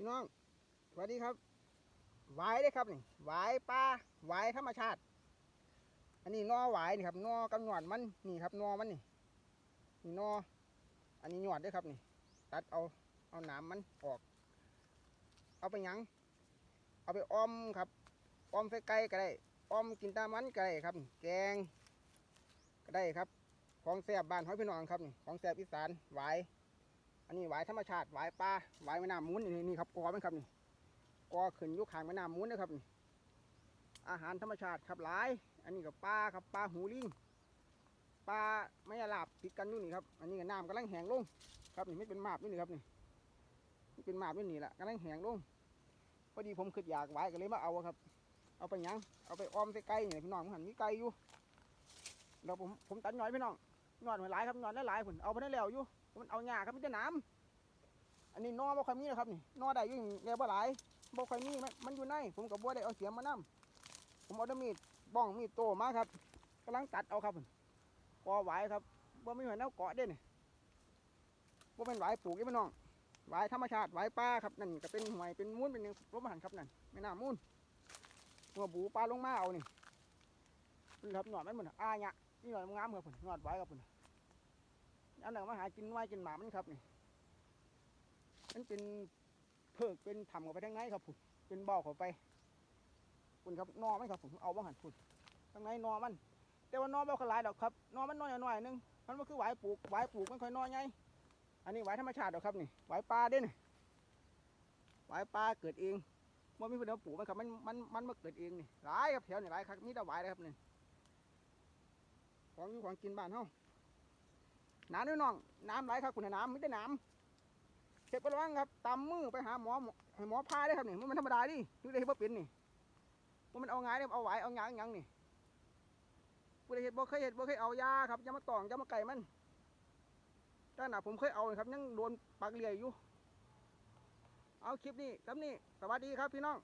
พี่น้องสวัสดีครับหวายเด้ครับนี่หวายปลาหวายธรรมชาติ อันนี้นอหวายนี่ครับนอกำหนวดมันนี่ครับนอมันนี่นี่นออันนี้หนวดด้วยครับนี่ ตัดเอาเอาหนามมันออก เอาไปยัง เอาไปอ้อมครับอ้อมใส่ไก่ก็ได้อ้อมกินตามมันก็ได้ครับ แกงก็ได้ครับ ของแซ่บบ้านห้อยพี่น้องครับนี่ของแซ่บอีสานหวาย อันนี้หวายธรรมชาติหวายปลาหวายแม่น้ำมูลนี่นี่ครับกอมันครับนี่กอขึ้นยุคขางแม่น้ำมูลนะครับนี่อาหารธรรมชาติครับหลาย อันนี้กับปลาครับปลาหูลิงปลาไม่ลาบติดกันอยู่นี่ครับ อันนี้กับน้ำกำลังแห้งลงครับนี่ไม่เป็นมาบนี่นี่ครับนี่นี่เป็นมาบนี่นี่แหละกำลังแห้งลงพอดีผมคิดอยากหวายก็เลยมาเอาครับ เอาไปยังเอาไปออมใส่ไก่นี่พี่น้องมันหันมีไก่อยู่แล้วผมผมตัดน่อยพี่น้อง หน่อยหลายครับหน่อยหลายๆผลเอาไปได้แล้วอยู่มันเอาหญ้าครับมันจะน้ำอันนี้นอบ่ค่อยมีนะครับนี่นอได้อยิ่งแกบ่หลายบ่ค่อยมีมันมันอยู่ในผมกับบัวได้เอาเสียมมานํผมเอาด้มีดบ้องมีดโตมาครับกำลังตัดเอาครับกอไหวครับบ่มีหัวแนวเกาะเด้นี่บ่เป็นไหวปลูกนี่พี่น้องไหวธรรมชาติไหวป่าครับนั่นก็เป็นหวยเป็นมูลเป็นยังรบหันครับนั่นแม่น้ำมูลหัวบูปลาลงมาเอานี่ นี่ครับหนอดมันหมดอ่าเนี่ยนี่หน่อยมันงามครับผมหนอดไว้ครับผมอันนั้นมาหากินไว้กินหมามันครับนี่มันเป็นเพิกเป็นทำเข้าไปทางไหนครับผมเป็นบ่อเข้าไปคุณครับนอมันครับผมเอาบ้างหันพุ่นทางไหนนอมัน แต่ว่านอบ่ขลายดอกครับนอมันน้อยหน่อยนึงมันก็คือหวปลูกหวปลูกมันค่อยน้อยไงอันนี้หวธรรมชาติดอกครับนี่หวปลาเด้นี่หวปลาเกิดเองมันมีเพื่อนเอาปลูกมันครับมันมันมันมาเกิดเองนี่หลายครับแถวนี่หลายครับมีแต่หวายเลยครับนี่ ของอยู่ของกินบ้านเฮาน้ำด้วยน้องน้ำไหลครับคุณน้ำไม่ได้น้ำเช็ดระวังครับตามมือไปหาหมอหมอให้หมอพาได้ครับนี่มันธรรมดาดินึกได้ว่าเป็นนี่ว่ามันเอาไงายเนี่ยเอาไหวเอาหยางหยังนี่ผู้ใดเห็ดบ่เคยเห็ดบ่เคยเอายาครับยามาตองยามาไก่มันถ้าหนาผมเคยเอาครับยังโดนปากเลียอยู่ เอาคลิปนี้ครับนี่สวัสดีครับพี่น้อง